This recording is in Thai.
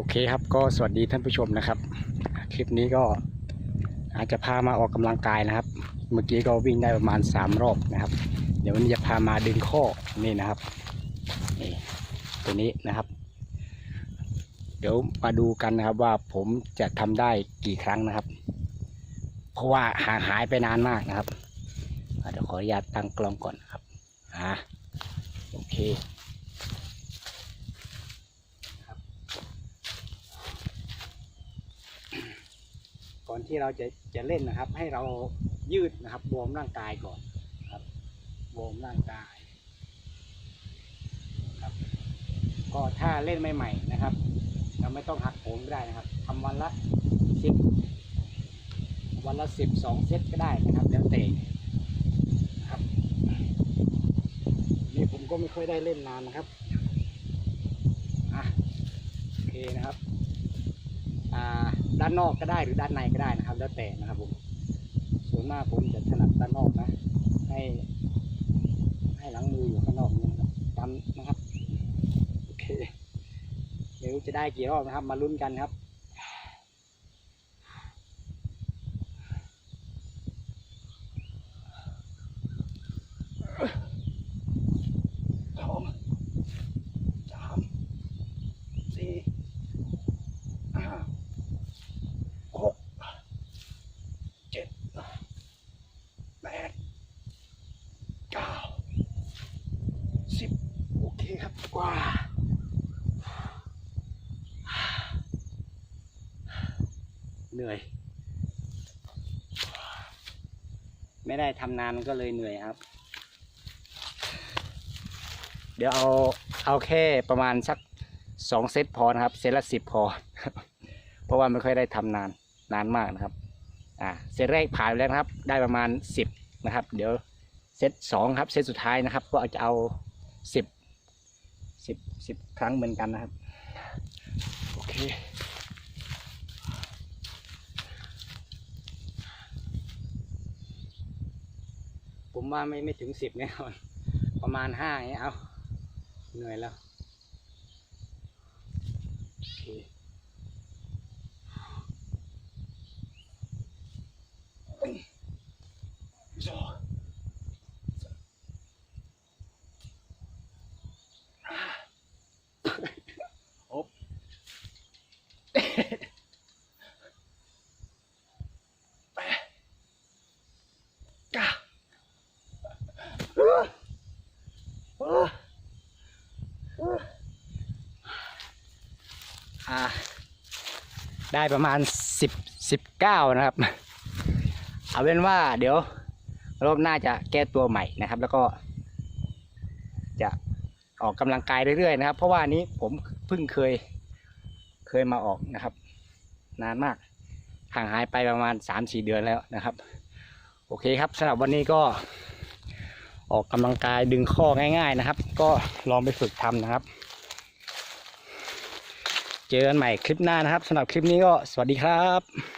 โอเคครับก็สวัสดีท่านผู้ชมนะครับ คลิปนี้ก็อาจจะพามาออกกำลังกายนะครับ เมื่อกี้ก็วิ่งได้ประมาณ 3 รอบนะครับ เดี๋ยววันนี้จะพามาดึงข้อนี่นะครับนี่ตัวนี้นะครับ เดี๋ยวมาดูกันนะครับว่าผมจะทำได้กี่ครั้งนะครับ เพราะว่าห่างหายไปนานมากนะครับเดี๋ยวขออนุญาตตั้งกล้องก่อนนครับอ่าโอเค ก่อนที่เราจะจะเล่นนะครับ ให้เรายืดนะครับบวมร่างกายก่อนครับบวมร่างกายครับก็ถ้าเล่นใหม่ๆนะครับ เราไม่ต้องหักโหมก็ได้นะครับทำวันละสิบวันละสิบสองเซตก็ได้นะครับแล้วแต่นะครับนี่ผมก็ไม่ค่อยได้เล่นนานนะครับอะโอเคนะครับ ด้านนอกก็ได้หรือด้านในก็ได้นะครับ แล้วแต่นะครับผมส่วนมากผมจะถนัดด้านนอกนะ ให้ ให้หลังมืออยู่ข้างนอกนี่นะครับจำนะครับโอเคเดี๋ยวจะได้กี่รอบนะครับ มาลุ้นกันครับ สองสามสี่ห้าหกเจ็ดแปดเก้าสิบ โอเครับกว่าเหนื่อย ไม่ได้ทำนานก็เลยเหนื่อยครับ เดี๋ยวเอาเอาแค่ประมาณสักสองเซตพอนะครับ เซตละสิบพอ เพราะว่าไม่ค่อยได้ทำนานนานมากนะครับ อ่าเซตแรกผ่านไปแล้วครับ ได้ประมาณสิบนะครับ เดี๋ยวเซตสองครับ เซตสุดท้ายนะครับ ก็จะเอาสิบ สิบสิบครั้งเหมือนกันนะครับ โอเคผมว่าไม่ไม่ถึงสิบแน่นอนประมาณห้าอย่างเนี้ยเอาเหนื่อยแล้วโอเคสองหกแปดเก้า อ่า ได้ประมาณสิบสิบเก้านะครับ เอาเป็นว่าเดี๋ยวรอบหน้าจะแก้ตัวใหม่นะครับ แล้วก็จะออกกำลังกายเรื่อยๆนะครับ เพราะว่านี้ผมเพิ่งเคยเคยมาออกนะครับ นานมากห่างหายไปประมาณสามสี่เดือนแล้วนะครับ โอเคครับสำหรับวันนี้ก็ ออกกำลังกายดึงข้อง่าย ๆนะครับ ก็ลองไปฝึกทำนะครับ เจอกันใหม่คลิปหน้านะครับสำหรับคลิปนี้ก็สวัสดีครับ